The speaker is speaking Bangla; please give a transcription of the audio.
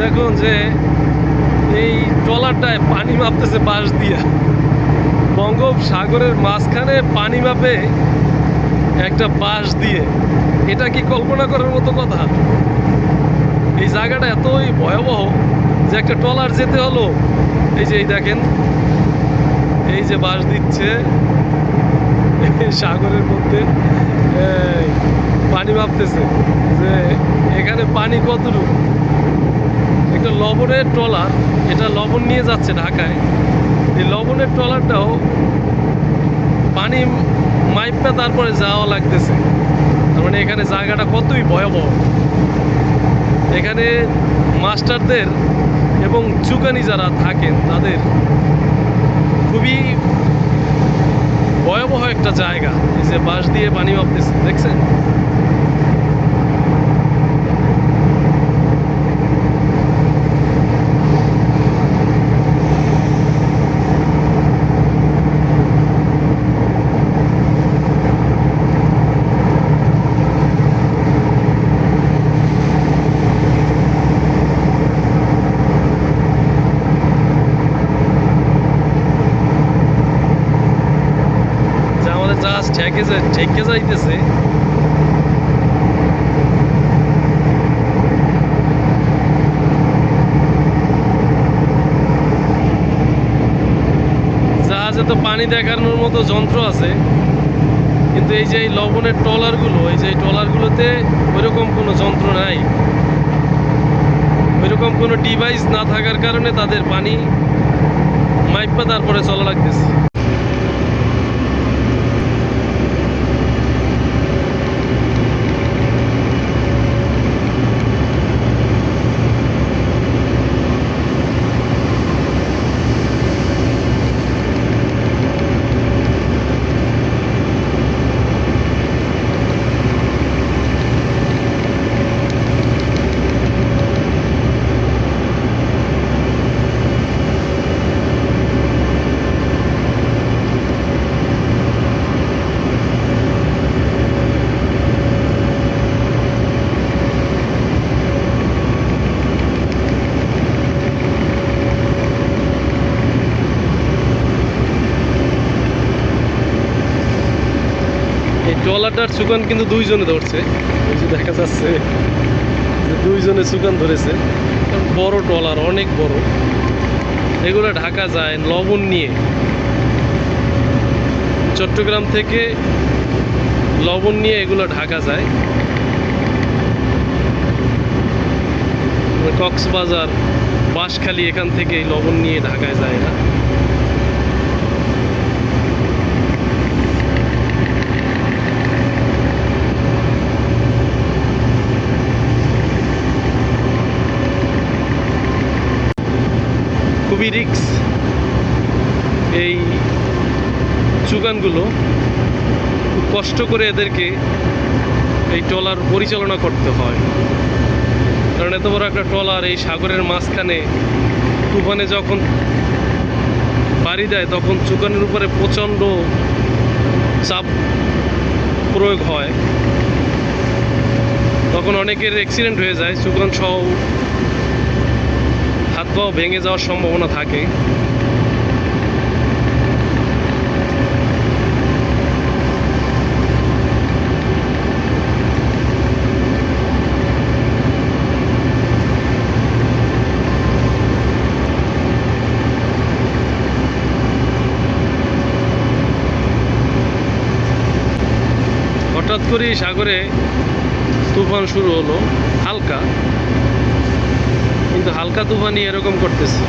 দেখুন যে এই ট্রলারটায় পানি মাপতেছে বাঁশ দিয়া। বঙ্গোপসাগরের মাঝখানে পানি মাপে একটা বাঁশ দিয়ে। এটা কি কল্পনা করার মতো কথা? এই জায়গাটা এতই ভয়াবহ যে একটা ট্রলার যেতে হলো। এই যে এই দেখেন, এই যে বাঁশ দিচ্ছে সাগরের মধ্যে। পানি মাপতেছে। যে এখানে পানি কতটুকু? একটা লবণের ট্রলার, এটা লবণ নিয়ে যাচ্ছে ঢাকায়। এই লবণের ট্রলারটাও পানি মাইপা তারপরে যাওয়া লাগতেছে। তার মানে এখানে জায়গাটা কতই ভয়াবহ। এখানে মাস্টারদের এবং চুকানি যারা থাকেন, তাদের খুবই ভয়াবহ একটা জায়গা। এই যে বাঁশ দিয়ে পানি মাপতেছে, দেখছেন যে আমাদের জাহাজ ঠেকে ঠেকে যাইতেছে। জাহাজে তো পানি দেখানোর মতো যন্ত্র আছে। কিন্তু এই যে এই লবণের ট্রলারগুলো, এই যে ট্রলারগুলোতে ওইরকম কোনো যন্ত্র নাই। ওইরকম কোনো ডিভাইস না থাকার কারণে তাদের পানি মাইপা তারপরে চলা লাগতেছে এই ট্রলারটার সুকান কিন্তু দুইজনে ধরছে। এই যে দেখা যাচ্ছে দুইজনে সুকান ধরেছে। বড় ট্রলার, অনেক বড়। এগুলো ঢাকা যায়, লবণ নিয়ে। চট্টগ্রাম থেকে লবণ নিয়ে এগুলো ঢাকা যায়। কক্সবাজার, বাঁশখালী এখান থেকে লবণ নিয়ে ঢাকায় যায় না খুবই রিক্স এই চুগানগুলো খুব কষ্ট করে এদেরকে এই ট্রলার পরিচালনা করতে হয়। কারণ এত বড় একটা ট্রলার এই সাগরের মাঝখানে তুফানে যখন বাড়ি দেয়, তখন চুকানের উপরে প্রচণ্ড চাপ প্রয়োগ হয়। তখন অনেকের অ্যাক্সিডেন্ট হয়ে যায় চুকান সহ পাও ভেঙে যাওয়ার সম্ভাবনা থাকে। হঠাৎ করেই সাগরে তুফান শুরু হলো হালকা। কিন্তু হালকা তুফানি এরকম করতেছে।